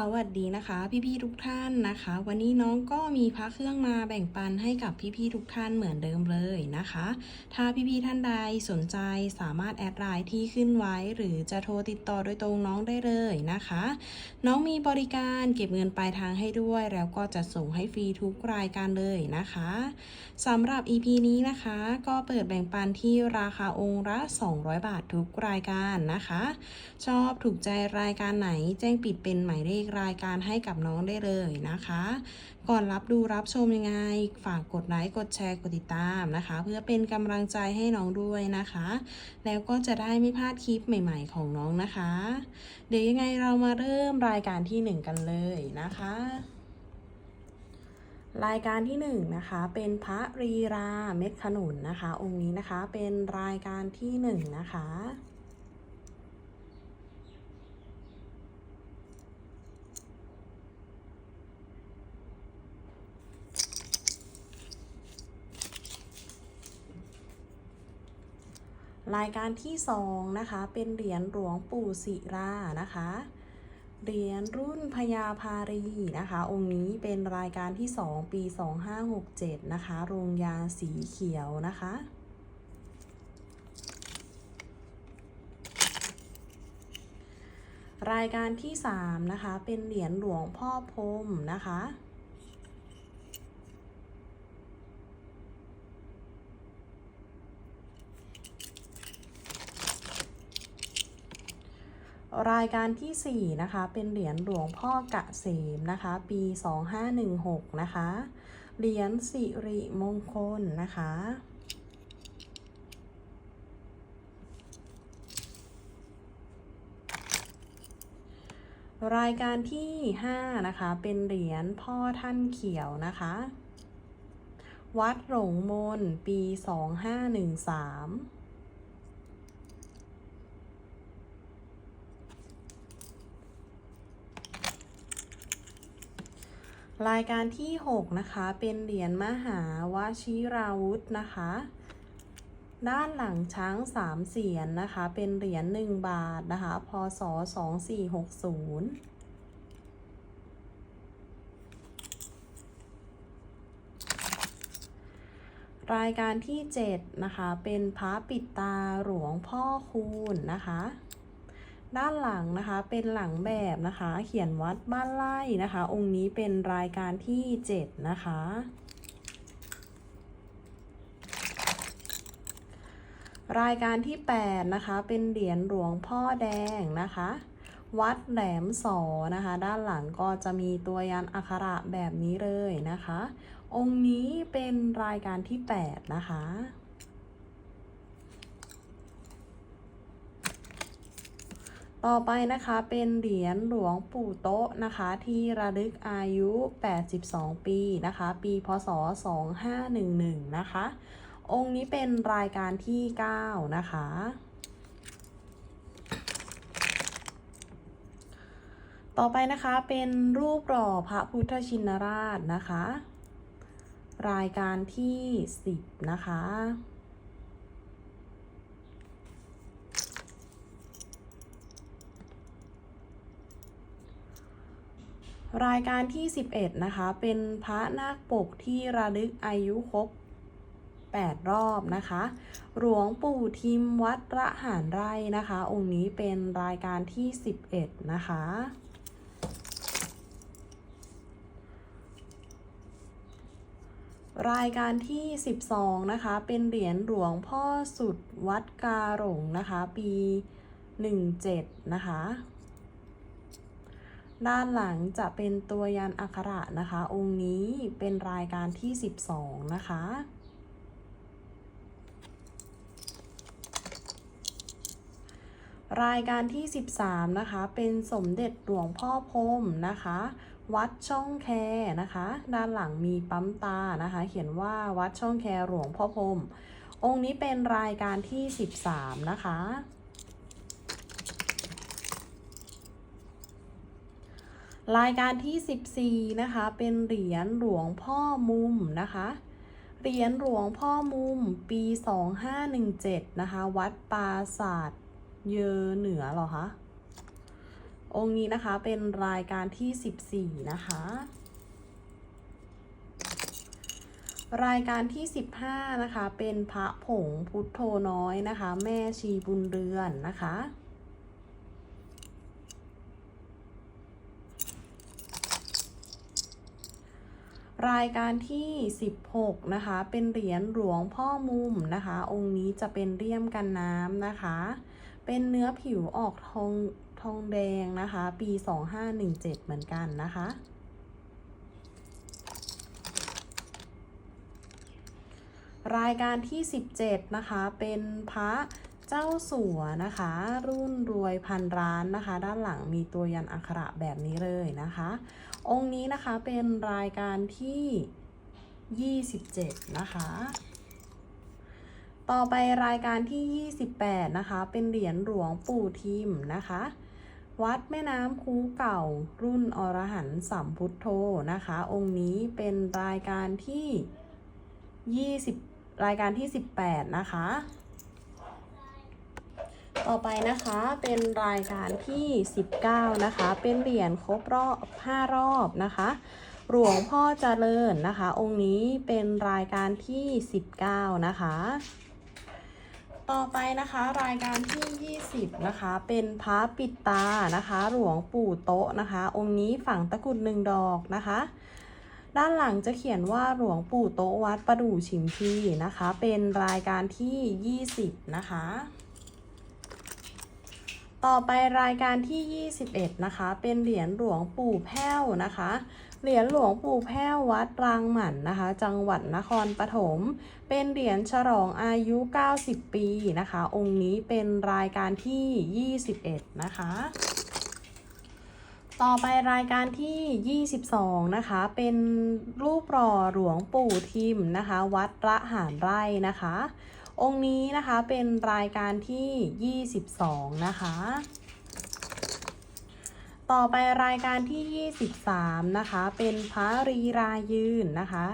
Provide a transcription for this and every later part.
สวัสดีนะคะ พี่ๆทุกท่านนะคะ วันนี้น้องก็มีพระเครื่องมาแบ่งปันให้กับพี่ๆทุกท่านเหมือนเดิมเลยนะคะ ถ้าพี่ๆท่านใดสนใจสามารถแอดไลน์ที่ขึ้นไว้ หรือจะโทรติดต่อโดยตรงน้องได้เลยนะคะ น้องมีบริการเก็บเงินปลายทางให้ด้วย แล้วก็จะส่งให้ฟรีทุกรายการเลยนะคะสำหรับ EP นี้นะคะ ก็เปิดแบ่งปันที่ราคาองค์ละ 200 บาททุกรายการนะคะ ชอบถูกใจรายการไหนแจ้งปิดเป็นหมายเลขรายการให้กับน้องได้เลยนะคะ ก่อนรับดูรับชมยังไง ฝากกดไลค์กดแชร์กดติดตามนะคะ เพื่อเป็นกำลังใจให้น้องด้วยนะคะ แล้วก็จะได้ไม่พลาดคลิปใหม่ ๆ ของน้องนะคะ เดี๋ยวยังไงเรามาเริ่มรายการที่หนึ่งกันเลยนะคะรายการที่หนึ่งนะคะเป็นพระรีราเม็ดขนุนนะคะ องค์นี้นะคะเป็นรายการที่หนึ่งนะคะ รายการที่สองนะคะ เป็นเหรียญหลวงปู่ศิรานะคะ เหรียญรุ่นพญาพารีนะคะ องค์นี้เป็นรายการที่ 2 ปี 2567 นะคะ โรงยาสีเขียวนะคะ รายการที่ 3 นะคะ เป็นเหรียญหลวงพ่อพรมนะคะ รายการที่ 4 นะคะ เป็นเหรียญหลวงพ่อกะเสมนะคะ ปี 2516 นะคะ เหรียญสิริมงคลนะคะ รายการที่ 5 นะคะ เป็นเหรียญพ่อท่านเขียวนะคะ วัดหลงมนปี 2513 รายการที่ 6 นะคะ เป็นเหรียญมหาวชิราวุธนะคะ ด้านหลังช้างสามเสียนนะคะ เป็นเหรียญ1บาทนะคะ พศ2460รายการที่ 7 นะคะ เป็นพระปิดตาหลวงพ่อคูณนะคะ ด้านหลังนะคะเป็นหลังแบบนะคะ เขียนวัดบ้านไร่นะคะ องค์นี้เป็นรายการที่ 7 นะคะ รายการที่ 8 นะคะ เป็นเหรียญหลวงพ่อแดงนะคะ วัดแหลมสอนะคะ ด้านหลังก็จะมีตัวยันอักขระแบบนี้เลยนะคะ องค์นี้เป็นรายการที่ 8 นะคะ ต่อไปนะคะเป็นเหรียญหลวงปู่โต๊ะนะคะที่ระลึกอายุ 82 ปีนะคะ ปีพศ 2511 นะคะ องค์นี้เป็นรายการที่ 9 นะคะต่อไปนะคะเป็นรูปหล่อพระพุทธชินราชนะคะ รายการที่ 10 นะคะ รายการที่ 11 นะคะ เป็นพระนาคปกที่ระลึกอายุครบ8 รอบนะคะ หลวงปู่ทิมวัดระหารไร่นะคะ องค์นี้เป็นรายการที่ 11 นะคะ รายการที่ 12 นะคะ เป็นเหรียญหลวงพ่อสุดวัดกาหลงนะคะ ปี 17 นะคะ ด้านหลังจะเป็นตัวยันอักขระนะคะ องค์นี้เป็นรายการที่ 12 นะคะ รายการที่ 13 นะคะ เป็นสมเด็จหลวงพ่อพรมนะคะ วัดช่องแคนะคะ ด้านหลังมีปั๊มตานะคะ เขียนว่าวัดช่องแคหลวงพ่อพรมองค์นี้เป็นรายการที่ 13 นะคะ รายการที่ 14 นะคะ เป็นเหรียญหลวงพ่อมุมนะคะ เหรียญหลวงพ่อมุมปี 2517 นะคะ วัดปราศาสตร์เยอเหนือเหรอคะ องค์นี้นะคะเป็นรายการที่ 14 นะคะ รายการที่ 15 นะคะ เป็นพระผงพุทโธน้อยนะคะ แม่ชีบุญเรือนนะคะ รายการที่ 16 นะคะ เป็นเหรียญหลวงพ่อมุมนะคะ องค์นี้จะเป็นเลี่ยมกันน้ำนะคะ เป็นเนื้อผิวออกทองทองแดงนะคะ ปี 2517 เหมือนกันนะคะ รายการที่ 17 นะคะ เป็นพระเจ้าสัวนะคะ รุ่นรวยพันร้านนะคะ ด้านหลังมีตัวยันอักขระแบบนี้เลยนะคะ องค์นี้นะคะเป็นรายการที่ 27 นะคะ ต่อไปรายการที่ 28 นะคะ เป็นเหรียญหลวงปู่ทิมนะคะ วัดแม่น้ำคูเก่ารุ่นอรหันต์สัมพุทโธนะคะ องค์นี้เป็นรายการที่ 20 รายการที่ 18 นะคะ ต่อไปนะคะเป็นรายการที่ 19 นะคะ เป็นเหรียญครบรอบ 5 รอบนะคะ หลวงพ่อเจริญนะคะ องค์นี้เป็นรายการที่ 19 นะคะ ต่อไปนะคะรายการที่ 20 นะคะ เป็นพระปิดตานะคะ หลวงปู่โต๊ะนะคะ องค์นี้ฝั่งตะกรุดหนึ่งดอกนะคะด้านหลังจะเขียนว่าหลวงปู่โต๊ะวัดประดู่ชิมพีนะคะ เป็นรายการที่ 20 นะคะ ต่อไปรายการที่ 21 นะคะ เป็นเหรียญหลวงปู่แพ้วนะคะ เหรียญหลวงปู่แพ้ววัดรางหมันนะคะ จังหวัดนครปฐม เป็นเหรียญฉลองอายุ 90 ปีนะคะ องค์นี้เป็นรายการที่ 21 นะคะ ต่อไปรายการที่ 22 นะคะ เป็นรูปหล่อหลวงปู่ทิมนะคะ วัดระหารไร่นะคะ องค์นี้นะคะเป็นรายการที่ 22 นะคะ ต่อไปรายการที่ 23 นะคะ เป็นพระรีรายืนนะคะ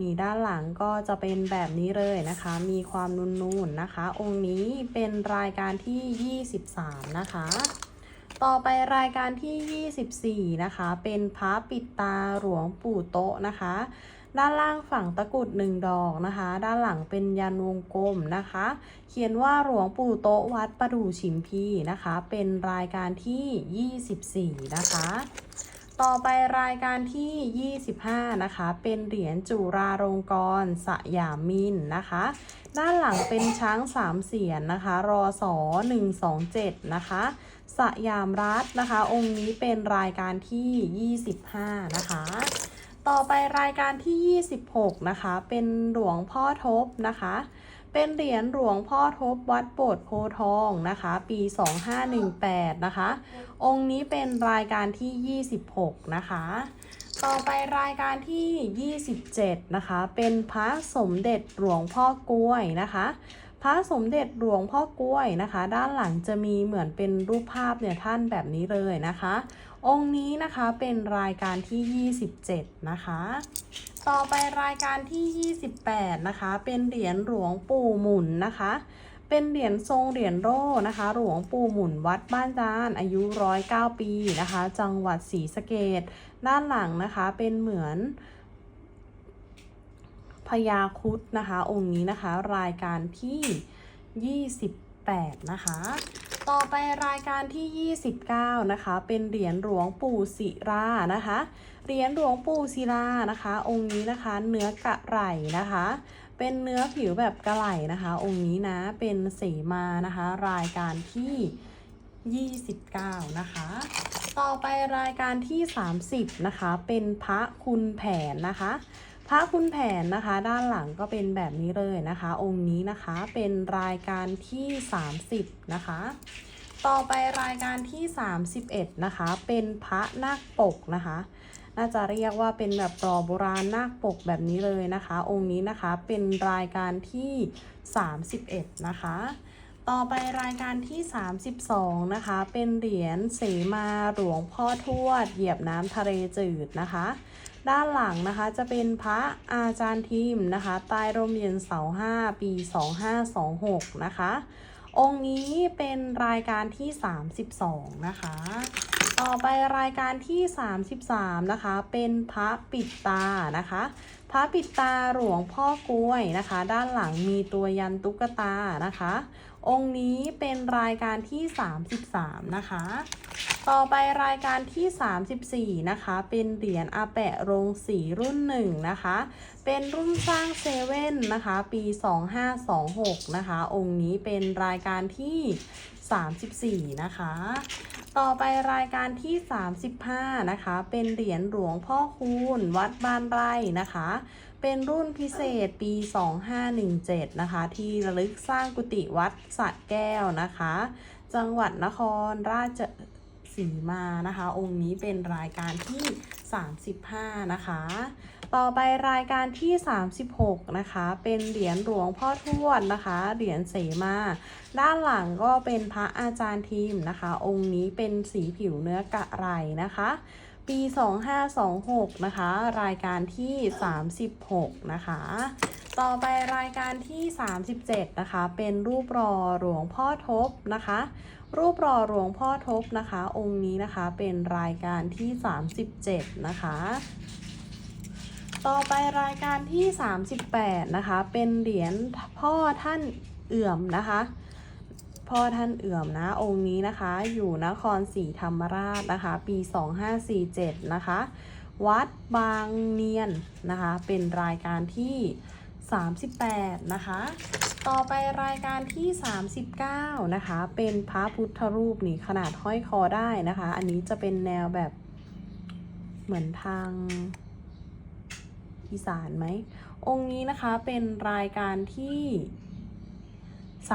นี่ด้านหลังก็จะเป็นแบบนี้เลยนะคะ มีความนูนๆนะคะ องค์นี้เป็นรายการที่ 23 นะคะ ต่อไปรายการที่ 24 นะคะ เป็นพระปิดตาหลวงปู่โตะนะคะ ด้านล่างฝั่งตะกุดหนึ่งดอกนะคะ ด้านหลังเป็นยันวงกลมนะคะ เขียนว่าหลวงปู่โตวัดประดู่ฉิมพีนะคะ เป็นรายการที่ 24 นะคะ ต่อไปรายการที่ 25 นะคะ เป็นเหรียญจุราลงกรณ์สยามมินนะคะ ด้านหลังเป็นช้างสามเสียนนะคะ รอสอ127 นะคะสยามรัฐนะคะ องค์นี้เป็นรายการที่ 25 นะคะ ต่อไปรายการที่ 26 นะคะ เป็นหลวงพ่อทบนะคะ เป็นเหรียญหลวงพ่อทบวัดโบสถ์โพทองนะคะ ปี 2518 นะคะ องค์นี้เป็นรายการที่ 26 นะคะ ต่อไปรายการที่ 27 นะคะ เป็นพระสมเด็จหลวงพ่อกล้วยนะคะ พระสมเด็จหลวงพ่อกล้วยนะคะ ด้านหลังจะมีเหมือนเป็นรูปภาพเนี่ยท่านแบบนี้เลยนะคะ องค์นี้นะคะเป็นรายการที่ 27 นะคะ ต่อไปรายการที่ 28 นะคะ เป็นเหรียญหลวงปู่หมุนนะคะ เป็นเหรียญทรงเหรียญโร่นะคะ หลวงปู่หมุนวัดบ้านจานอายุ 109 ปีนะคะ จังหวัดศรีสะเกดด้านหลังนะคะเป็นเหมือน พญาคุดนะคะ องค์นี้นะคะ รายการที่ 28 นะคะ ต่อไปรายการที่ 29 นะคะ เป็นเหรียญหลวงปู่ศิรานะคะ เหรียญหลวงปู่ศิลานะคะ องค์นี้นะคะเนื้อกระไหล่นะคะ เป็นเนื้อผิวแบบกระไหล่นะคะ องค์นี้นะเป็นเสมานะคะ รายการที่ 29 นะคะ ต่อไปรายการที่ 30 นะคะ เป็นพระคุณแผนนะคะ พระคุณแผนนะคะ ด้านหลังก็เป็นแบบนี้เลยนะคะ องค์นี้นะคะเป็นรายการที่ 30 นะคะ ต่อไปรายการที่ 31 นะคะ เป็นพระนาคปกนะคะ น่าจะเรียกว่าเป็นแบบรอโบราณนาคปกแบบนี้เลยนะคะ องค์นี้นะคะเป็นรายการที่ 31 นะคะต่อไปรายการที่ 32 นะคะ เป็นเหรียญเสมาหลวงพ่อทวด เหยียบน้ำทะเลจืดนะคะ ด้านหลังนะคะจะเป็นพระอาจารย์ทีมนะคะใต้ร่มเย็นเสา5ปี 2526 นะคะ องค์นี้เป็นรายการที่ 32 นะคะ ต่อไปรายการที่ 33 นะคะ เป็นพระปิดตานะคะ พระปิดตาหลวงพ่อกล้วยนะคะ ด้านหลังมีตัวยันตุ๊กตานะคะ องค์นี้เป็นรายการที่ 33 นะคะ ต่อไปรายการที่ 34 นะคะ เป็นเหรียญอาแปะโรงสีรุ่นหนึ่งนะคะ เป็นรุ่นสร้างเซเว่นนะคะ ปี 2526 นะคะ องค์นี้เป็นรายการที่ 34 นะคะ ต่อไปรายการที่ 35 นะคะ เป็นเหรียญหลวงพ่อคูณ วัดบ้านไร่นะคะ เป็นรุ่นพิเศษปี 2517 นะคะ ที่ระลึกสร้างกุฏิวัดสระแก้วนะคะ จังหวัดนครราชสีมานะคะ องค์นี้เป็นรายการที่ 35 นะคะ ต่อไปรายการที่ 36 นะคะ เป็นเหรียญหลวงพ่อทวดนะคะ เหรียญเสมา ด้านหลังก็เป็นพระอาจารย์ทีมนะคะ องค์นี้เป็นสีผิวเนื้อกะไรนะคะ ปี 2526 นะคะ รายการที่ 36 นะคะ ต่อไปรายการที่ 37 นะคะ เป็นรูปรอหลวงพ่อทบนะคะ รูปรอหลวงพ่อทบนะคะ องค์นี้นะคะเป็นรายการที่ 37 นะคะ ต่อไปรายการที่ 38 นะคะ เป็นเหรียญพ่อท่านเอื่อมนะคะ พ่อท่านเอื่อมนะองค์นี้นะคะ อยู่นครศรีธรรมราชนะคะ ปี 2547 นะคะ วัดบางเนียนนะคะ เป็นรายการที่ 38 นะคะ ต่อไปรายการที่ 39 นะคะ เป็นพระพุทธรูปนี่ขนาดห้อยคอได้นะคะ อันนี้จะเป็นแนวแบบเหมือนทางอีสานไหม องค์นี้นะคะเป็นรายการที่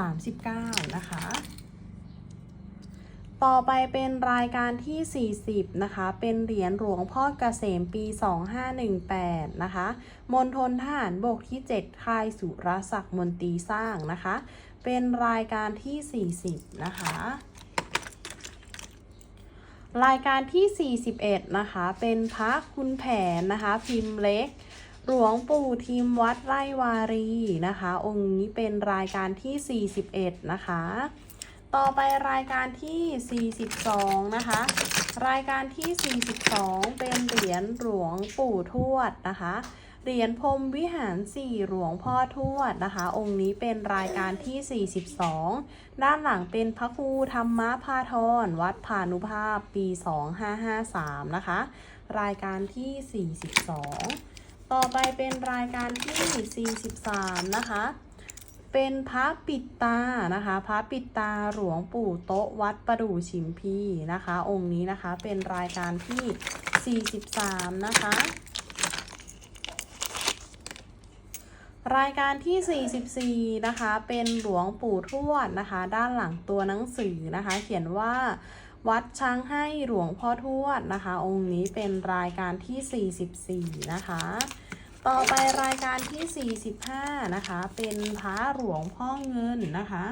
39 นะคะ ต่อไปเป็นรายการที่ 40 นะคะ เป็นเหรียญหลวงพ่อเกษมปี 2518 นะคะ มณฑลทหารบกที่ 7 ค่ายสุรศักดิ์มนตรีสร้างนะคะ เป็นรายการที่ 40 นะคะรายการที่ 41 นะคะ เป็นพระคุณแผนนะคะ พิมพ์เล็ก หลวงปู่ทีมวัดไร่วารีนะคะ องค์นี้เป็นรายการที่ 41 นะคะ ต่อไปรายการที่ 42 นะคะ รายการที่ 42 เป็นเหรียญหลวงปู่ทวดนะคะเหรียญพรมวิหารสี่หลวงพ่อทวดนะคะ องค์นี้เป็นรายการที่ 42 ด้านหลังเป็นพระครูธรรมพาทรวัดพานุภาพปี 2553 นะคะ รายการที่ 42 ต่อไปเป็นรายการที่ 43 นะคะ เป็นพระปิดตานะคะ พระปิดตาหลวงปู่โต๊ะวัดประดู่ชิมพีนะคะ องค์นี้นะคะเป็นรายการที่ 43 นะคะ รายการที่ 44 นะคะ เป็นหลวงปู่ทวดนะคะ ด้านหลังตัวหนังสือนะคะ เขียนว่าวัดช้างให้หลวงพ่อทวดนะคะ องค์นี้เป็นรายการที่ 44 นะคะ ต่อไปรายการที่ 45 นะคะ เป็นพระหลวงพ่อเงินนะคะ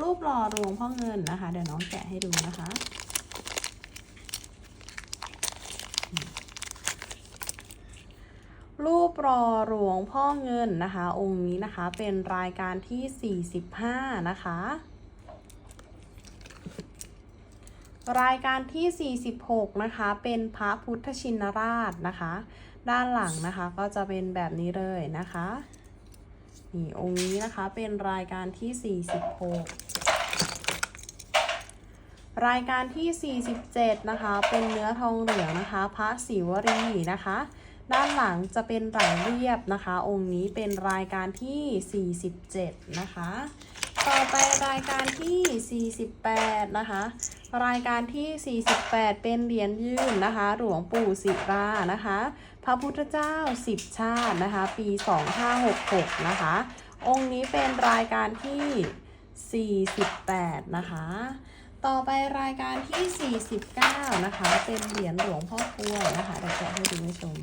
รูปหล่อหลวงพ่อเงินนะคะ เดี๋ยวน้องแกะให้ดูนะคะ รูปรอหลวงพ่อเงินนะคะ องค์นี้นะคะเป็นรายการที่ 45 นะคะรายการที่ 46 นะคะ เป็นพระพุทธชินราชนะคะ ด้านหลังนะคะก็จะเป็นแบบนี้เลยนะคะนี่องค์นี้นะคะเป็นรายการที่ 46 รายการที่ 47 นะคะ เป็นเนื้อทองเหลืองนะคะ พระศิวรีนะคะ ด้านหลังจะเป็นหลังเรียบนะคะ องค์นี้เป็นรายการที่ 47 นะคะ ต่อไปรายการที่ 48 นะคะ รายการที่ 48 เป็นเหรียญยื่นนะคะ หลวงปู่ศิรานะคะ พระพุทธเจ้า 10 ชาตินะคะ ปี 2566 นะคะ องค์นี้เป็นรายการที่ 48 นะคะ ต่อไปรายการที่ 49 นะคะ เป็นเหรียญหลวงพ่อกล้วยนะคะเดี๋ยวจะให้ดูให้ชม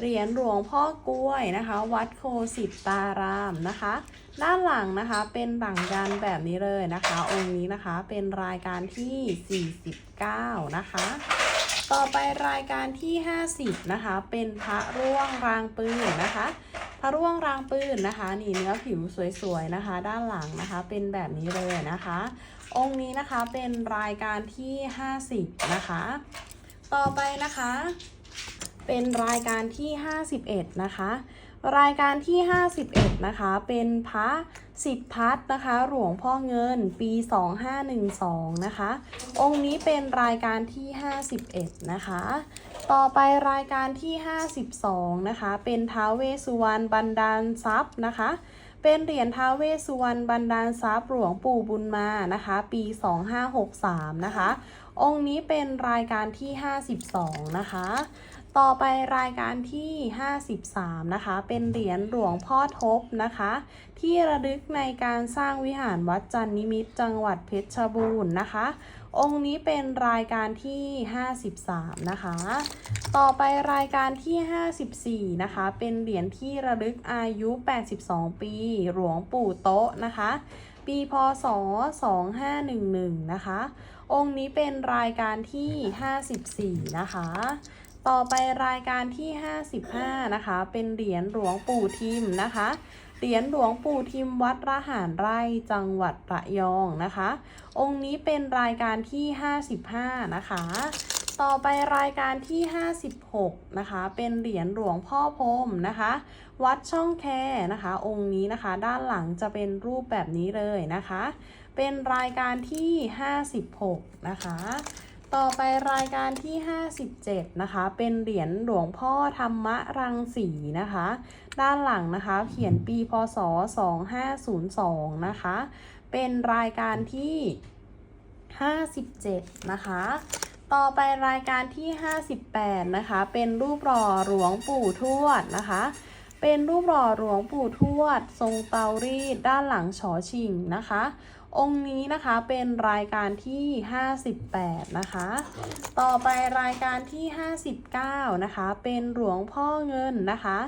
เหรียญหลวงพ่อกล้วยนะคะ วัดโคสิตตารามนะคะ ด้านหลังนะคะเป็นหลังยันแบบนี้เลยนะคะ องค์นี้นะคะเป็นรายการที่ 49 นะคะ ต่อไปรายการที่ 50 นะคะ เป็นพระร่วงรางปืนนะคะ พระร่วงรางปืนนะคะ นี่เนื้อผิวสวยๆนะคะ ด้านหลังนะคะเป็นแบบนี้เลยนะคะ องค์นี้นะคะเป็นรายการที่ 50 นะคะ ต่อไปนะคะ เป็นรายการที่ 51 นะคะ รายการที่ 51 นะคะ เป็นพระสิทธพัฒน์นะคะ หลวงพ่อเงินปี 2512 นะคะ องค์นี้เป็นรายการที่ 51 นะคะ ต่อไปรายการที่ 52 นะคะ เป็นท้าวเวสุวรรณบันดาลทรัพย์นะคะ เป็นเหรียญท้าวเวสสุวรรณบันดาลทรัพย์หลวงปู่บุญมานะคะ ปี 2563 นะคะ องค์นี้เป็นรายการที่ 52 นะคะ ต่อไปรายการที่ 53 นะคะ เป็นเหรียญหลวงพ่อทบนะคะ ที่ระลึกในการสร้างวิหารวัดจันนิมิตรจังหวัดเพชรบูรณ์นะคะ องค์นี้เป็นรายการที่ 53 นะคะ ต่อไปรายการที่ 54 นะคะ เป็นเหรียญที่ระลึกอายุ 82 ปี หลวงปู่โต๊ะนะคะ ปีพศ 2511 นะคะ องค์นี้เป็นรายการที่ 54 นะคะ ต่อไปรายการที่ 55 นะคะ เป็นเหรียญหลวงปู่ทิมนะคะ เหรียญหลวงปู่ทิมวัดระหารไร่จังหวัดระยองนะคะ องค์นี้เป็นรายการที่ 55 นะคะ ต่อไปรายการที่ 56 นะคะ เป็นเหรียญหลวงพ่อพรมนะคะ วัดช่องแคนะคะ องค์นี้นะคะ ด้านหลังจะเป็นรูปแบบนี้เลยนะคะ เป็นรายการที่ 56 นะคะ ต่อไปรายการที่ 57 นะคะ เป็นเหรียญหลวงพ่อธรรมรังสีนะคะ ด้านหลังนะคะ เขียนปีพศ 2502 นะคะ เป็นรายการที่ 57 นะคะ ต่อไปรายการที่ 58 นะคะ เป็นรูปหล่อหลวงปู่ทวดนะคะ เป็นรูปหล่อหลวงปู่ทวด ทรงเตารีดด้านหลังฉอชิงนะคะ องค์นี้นะคะเป็นรายการที่ 58 นะคะ ต่อไปรายการที่ 59 นะคะ เป็นหลวงพ่อเงินนะคะ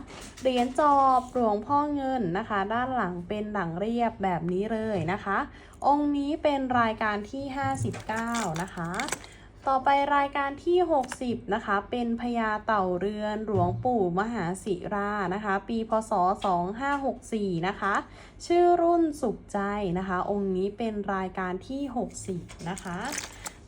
เหรียญจอบหลวงพ่อเงินนะคะ ด้านหลังเป็นหลังเรียบแบบนี้เลยนะคะ องค์นี้เป็นรายการที่ 59 นะคะ ต่อไปรายการที่ 60 นะคะ เป็นพญาเต่าเรือนหลวงปู่มหาศิรานะคะ ปีพศ 2564 นะคะ ชื่อรุ่นสุขใจนะคะ องค์นี้เป็นรายการที่ 60 นะคะ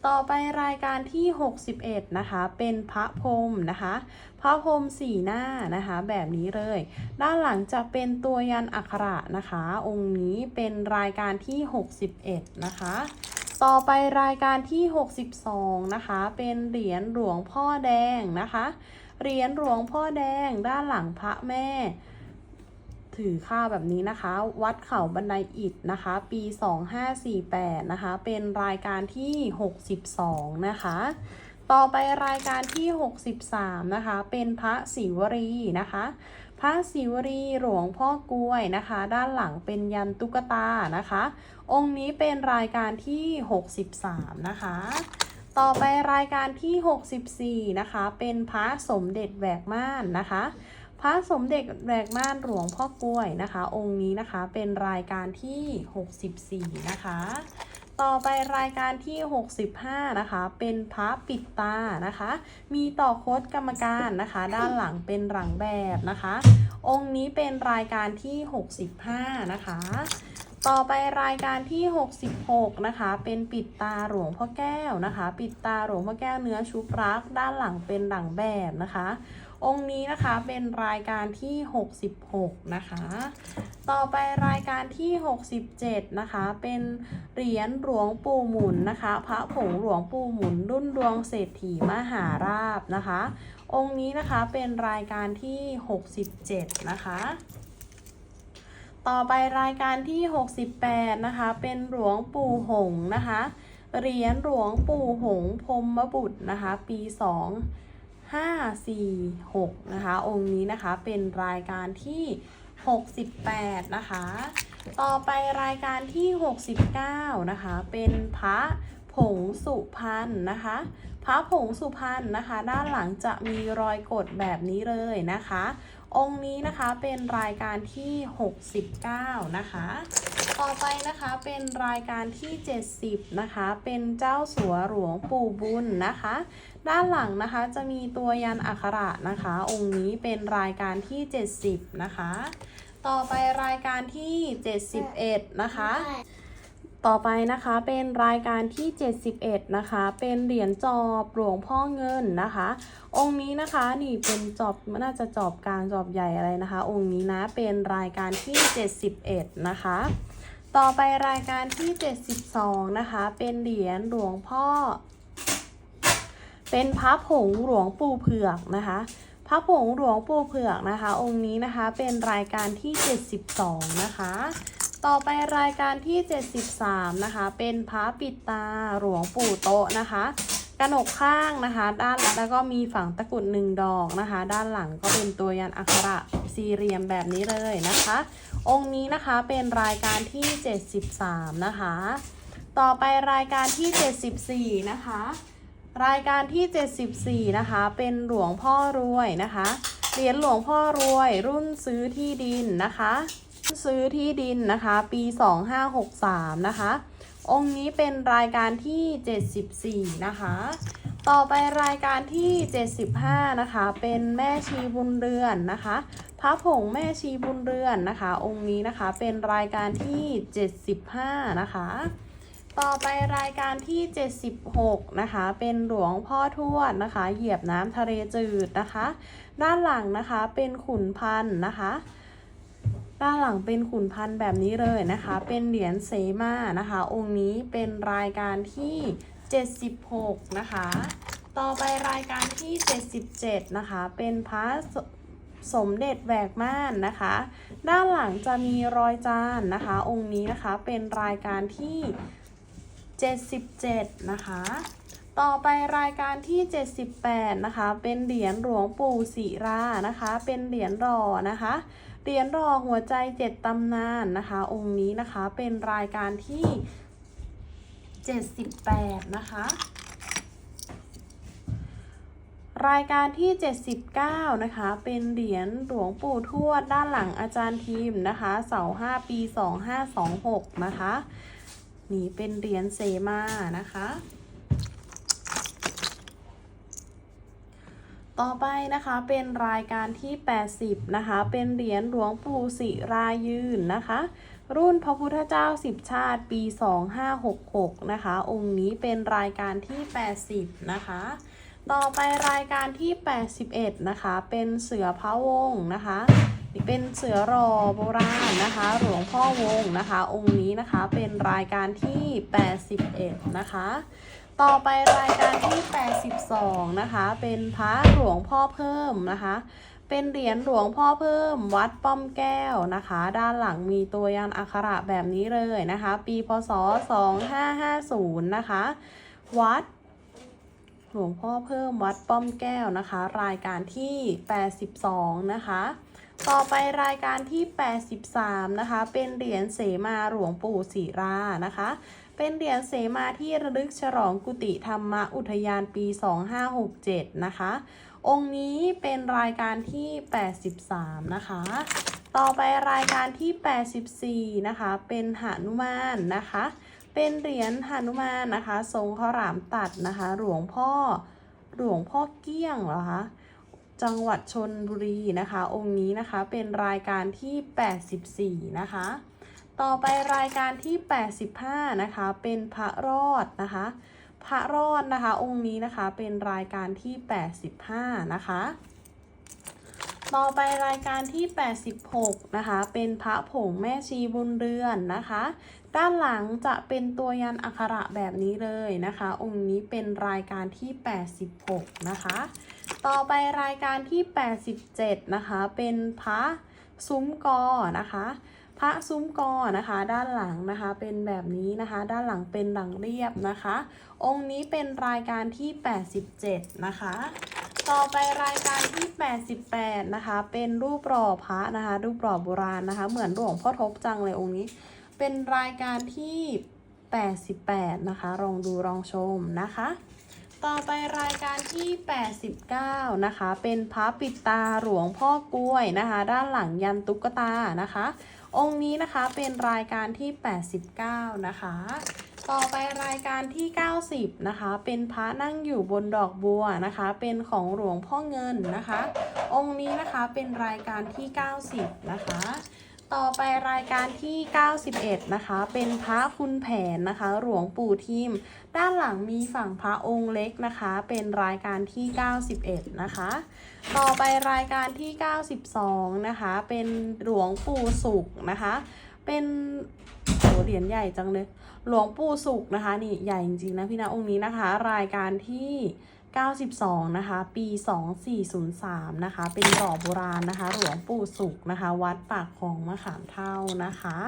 ต่อไปรายการที่ 61 นะคะ เป็นพระพรหมนะคะ พระพรหมสีหน้านะคะ แบบนี้เลย ด้านหลังจะเป็นตัวยันอักขระนะคะ องค์นี้เป็นรายการที่ 61 นะคะ ต่อไปรายการที่ 62 นะคะ เป็นเหรียญหลวงพ่อแดงนะคะ เหรียญหลวงพ่อแดงด้านหลังพระแม่ ถือข้าวแบบนี้นะคะ วัดเขาบันไดอิฐนะคะ ปี 2548 นะคะ เป็นรายการที่ 62 นะคะ ต่อไปรายการที่ 63 นะคะ เป็นพระศิวรีนะคะ พระศิวรีหลวงพ่อกล้วยนะคะ ด้านหลังเป็นยันตุ๊กตานะคะ องค์นี้เป็นรายการที่ 63 นะคะ ต่อไปรายการที่ 64 นะคะ เป็นพระสมเด็จแหวกม่านนะคะ พระสมเด็จแหวกม่านหลวงพ่อกล้วยนะคะ องค์นี้นะคะเป็นรายการที่ 64 นะคะ ต่อไปรายการที่ 65 นะคะ เป็นพระปิดตานะคะ มีต่อโคดกรรมการนะคะ ด้านหลังเป็นหลังแบบนะคะ องค์นี้เป็นรายการที่ 65 นะคะ ต่อไปรายการที่ 66 นะคะ เป็นปิดตาหลวงพ่อแก้วนะคะ ปิดตาหลวงพ่อแก้วเนื้อชุบรัก ด้านหลังเป็นหลังแบบนะคะ องค์นี้นะคะเป็นรายการที่ 66 นะคะ ต่อไปรายการที่ 67 นะคะ เป็นเหรียญหลวงปู่หมุนนะคะ พระผงหลวงปู่หมุนรุ่นดวงเศรษฐีมหาราบนะคะ องค์นี้นะคะเป็นรายการที่ 67 นะคะต่อไปรายการที่ 68 นะคะ เป็นหลวงปู่หงนะคะ เหรียญหลวงปู่หงพรมบุตรนะคะ ปี 2 5 4 6 นะคะ องค์นี้นะคะเป็นรายการที่ 68 นะคะ ต่อไปรายการที่ 69 นะคะ เป็นพระผงสุพรรณนะคะ พระผงสุพรรณนะคะ ด้านหลังจะมีรอยกดแบบนี้เลยนะคะ องค์นี้นะคะเป็นรายการที่ 69 นะคะ ต่อไปนะคะเป็นรายการที่ 70 นะคะ เป็นเจ้าสัวหลวงปู่บุญนะคะ ด้านหลังนะคะจะมีตัวยันอักขระนะคะ องค์นี้เป็นรายการที่ 70 นะคะ ต่อไปรายการที่ 71 นะคะ ต่อไปนะคะเป็นรายการที่ 71 นะคะ เป็นเหรียญจอบหลวงพ่อเงินนะคะ องค์นี้นะคะนี่เป็นจอบน่าจะจอบกลางจอบใหญ่อะไรนะคะ องค์นี้นะเป็นรายการที่ 71 นะคะต่อไปรายการที่ 72 นะคะ เป็นเหรียญหลวงพ่อ เป็นพระผงหลวงปู่เผือกนะคะพระผงหลวงปู่เผือกนะคะ องค์นี้นะคะเป็นรายการที่ 72 นะคะ ต่อไปรายการที่ 73 นะคะ เป็นพระปิดตาหลวงปู่โตะนะคะกระหนกข้างนะคะ ด้านแล้วก็มีฝั่งตะกรุดหนึ่งดอกนะคะ ด้านหลังก็เป็นตัวยันอักขระสี่เหลี่ยมแบบนี้เลยนะคะ องค์นี้นะคะเป็นรายการที่ 73 นะคะ ต่อไปรายการที่ 74 นะคะ รายการที่ 74 นะคะ เป็นหลวงพ่อรวยนะคะ เหรียญหลวงพ่อรวยรุ่นซื้อที่ดินนะคะ ซื้อที่ดินนะคะ ปี 2563 นะคะ องค์นี้เป็นรายการที่ 74 นะคะ ต่อไปรายการที่ 75 นะคะ เป็นแม่ชีบุญเรือนนะคะ พระผงแม่ชีบุญเรือนนะคะ องค์นี้นะคะ เป็นรายการที่ 75 นะคะ ต่อไปรายการที่ 76 นะคะ เป็นหลวงพ่อทวดนะคะ เหยียบน้ำทะเลจืดนะคะ ด้านหลังนะคะเป็นขุนพันธ์นะคะ ด้านหลังเป็นขุนพันธ์แบบนี้เลยนะคะ เป็นเหรียญเสมานะคะ องค์นี้เป็นรายการที่ 76 นะคะ ต่อไปรายการที่ 77 นะคะ เป็นพระสสมเด็จแหวกม่านนะคะ ด้านหลังจะมีรอยจานนะคะ องค์นี้นะคะเป็นรายการที่ 77 นะคะ ต่อไปรายการที่ 78 นะคะ เป็นเหรียญหลวงปู่ศิรานะคะ เป็นเหรียญรอนะคะ เหรียญรอหัวใจเจ็ดตำนานนะคะ องค์นี้นะคะ เป็นรายการที่ 78 นะคะรายการที่ 79 นะคะ เป็นเหรียญหลวงปู่ทวดด้านหลังอาจารย์ทีมนะคะ เสา 5 ปี 2526 นะคะ นี่เป็นเหรียญเซมานะคะ ต่อไปนะคะเป็นรายการที่ 80 นะคะ เป็นเหรียญหลวงปู่ศิรายืนนะคะ รุ่นพระพุทธเจ้าสิบชาติปี 2566 นะคะ องค์นี้เป็นรายการที่ 80 นะคะต่อไปรายการที่ 81 นะคะ เป็นเสือพระวงศ์นะคะ นี่เป็นเสือรอโบราณนะคะ หลวงพ่อวงนะคะ องค์นี้นะคะเป็นรายการที่ 81 นะคะ ต่อไปรายการที่ 82 นะคะ เป็นพระหลวงพ่อเพิ่มนะคะ เป็นเหรียญหลวงพ่อเพิ่ม วัดป้อมแก้วนะคะ ด้านหลังมีตัวยันอักขระแบบนี้เลยนะคะ ปีพศ 2550 นะคะ วัดหลวงพ่อเพิ่มวัดป้อมแก้วนะคะ รายการที่ 82 นะคะ ต่อไปรายการที่ 83 นะคะ เป็นเหรียญเสมาหลวงปู่ศิรานะคะ เป็นเหรียญเสมาที่ระลึกฉลองกุฏิธรรมอุทยานปี 2567 นะคะ องค์นี้เป็นรายการที่ 83 นะคะ ต่อไปรายการที่ 84 นะคะ เป็นหนุมานนะคะ เป็นเหรียญหนุมานนะคะ ทรงข้าวหลามตัดนะคะ หลวงพ่อ หลวงพ่อเกี้ยงเหรอคะ จังหวัดชนบุรีนะคะ องค์นี้นะคะเป็นรายการที่ 84 นะคะ ต่อไปรายการที่ 85 นะคะ เป็นพระรอดนะคะ พระรอดนะคะ องค์นี้นะคะเป็นรายการที่ 85 นะคะ ต่อไปรายการที่ 86 นะคะ เป็นพระผงแม่ชีบุญเรือนนะคะ ด้านหลังจะเป็นตัวยันอักขระแบบนี้เลยนะคะ องค์นี้เป็นรายการที่ 86 นะคะ ต่อไปรายการที่ 87 นะคะ เป็นพระซุ้มกอนะคะ พระซุ้มกอนะคะ ด้านหลังนะคะ เป็นแบบนี้นะคะ ด้านหลังเป็นหลังเรียบนะคะ องค์นี้เป็นรายการที่ 87 นะคะ ต่อไปรายการที่ 88 นะคะ เป็นรูปหล่อพระนะคะ รูปหล่อโบราณนะคะ เหมือนหลวงพ่อทบจังเลยองค์นี้ เป็นรายการที่ 88 นะคะ ลองดูลองชมนะคะ ต่อไปรายการที่ 89 นะคะ เป็นพระปิดตาหลวงพ่อกล้วยนะคะ ด้านหลังยันตุ๊กตานะคะ องค์นี้นะคะเป็นรายการที่ 89 นะคะ ต่อไปรายการที่ 90 นะคะ เป็นพระนั่งอยู่บนดอกบัวนะคะ เป็นของหลวงพ่อเงินนะคะ องค์นี้นะคะเป็นรายการที่ 90 นะคะ ต่อไปรายการที่ 91 นะคะ เป็นพระคุณแผนนะคะ หลวงปู่ทิม ด้านหลังมีฝั่งพระองค์เล็กนะคะ เป็นรายการที่ 91 นะคะ ต่อไปรายการที่ 92 นะคะ เป็นหลวงปู่สุขนะคะ เป็นโหเหรียญใหญ่จังเลย หลวงปู่สุขนะคะ นี่ใหญ่จริงๆนะพี่นะองค์นี้นะคะ รายการที่ 92 นะคะ ปี 2403 นะคะ เป็นหล่อโบราณนะคะ หลวงปู่สุขนะคะ วัดปากคลองมะขามเท่านะคะ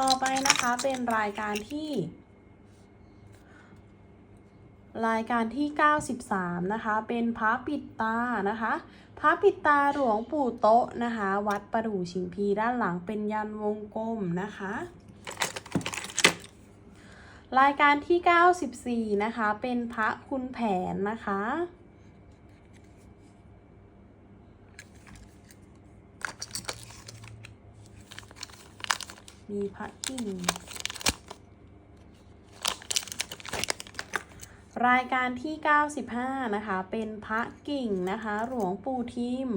ต่อไปนะคะเป็นรายการที่ รายการที่ 93 นะคะ เป็นพระปิดตานะคะ พระปิดตาหลวงปู่โตะนะคะ วัดประดู่ชิมพีด้านหลังเป็นยันวงกลมนะคะ รายการที่ 94 นะคะ เป็นพระคุณแผนนะคะ มีพระกิ่ง รายการที่ 95 นะคะ เป็นพระกิ่งนะคะ หลวงปู่ทิม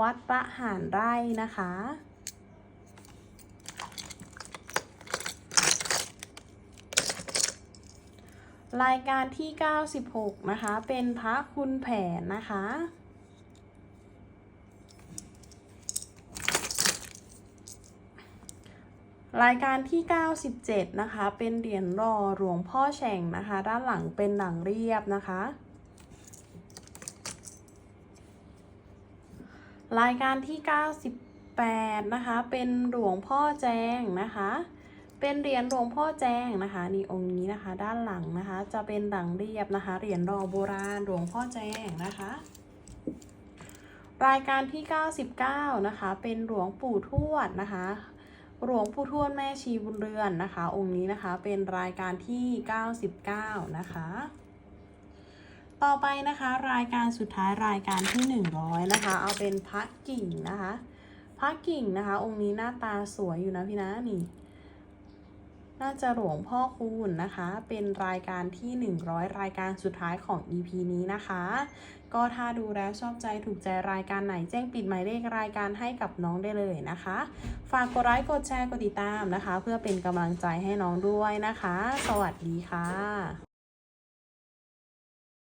วัดประหารไร่นะคะ รายการที่ 96 นะคะ เป็นพระคุณแผนนะคะ รายการที่ 97 นะคะ เป็นเหรียญรอหลวงพ่อแฉ่งนะคะ ด้านหลังเป็นหลังเรียบนะคะ รายการที่ 98 นะคะ เป็นหลวงพ่อแจงนะคะ เป็นเหรียญหลวงพ่อแจงนะคะนี่องค์นี้นะคะ ด้านหลังนะคะ จะเป็นหลังเรียบนะคะเหรียญรอโบราณหลวงพ่อแจงนะคะ รายการที่ 99 นะคะ เป็นหลวงปู่ทวดนะคะหลวงปู่ทวดแม่ชีบุญเรือนนะคะ องค์นี้นะคะเป็นรายการที่ 99 นะคะ ต่อไปนะคะ รายการสุดท้ายรายการที่ 100 นะคะ เอาเป็นพระกิ่งนะคะ พระกิ่งนะคะ องค์นี้หน้าตาสวยอยู่นะพี่นะนี่ น่าจะหลวงพ่อคูณนะคะ เป็นรายการที่ 100 รายการสุดท้ายของ EP นี้นะคะ ก็ถ้าดูแล้วชอบใจถูกใจรายการไหนแจ้งปิดหมายเลขรายการให้กับน้องได้เลยนะคะ ฝากกดไลค์กดแชร์กดติดตามนะคะ เพื่อเป็นกำลังใจให้น้องด้วยนะคะ สวัสดีค่ะ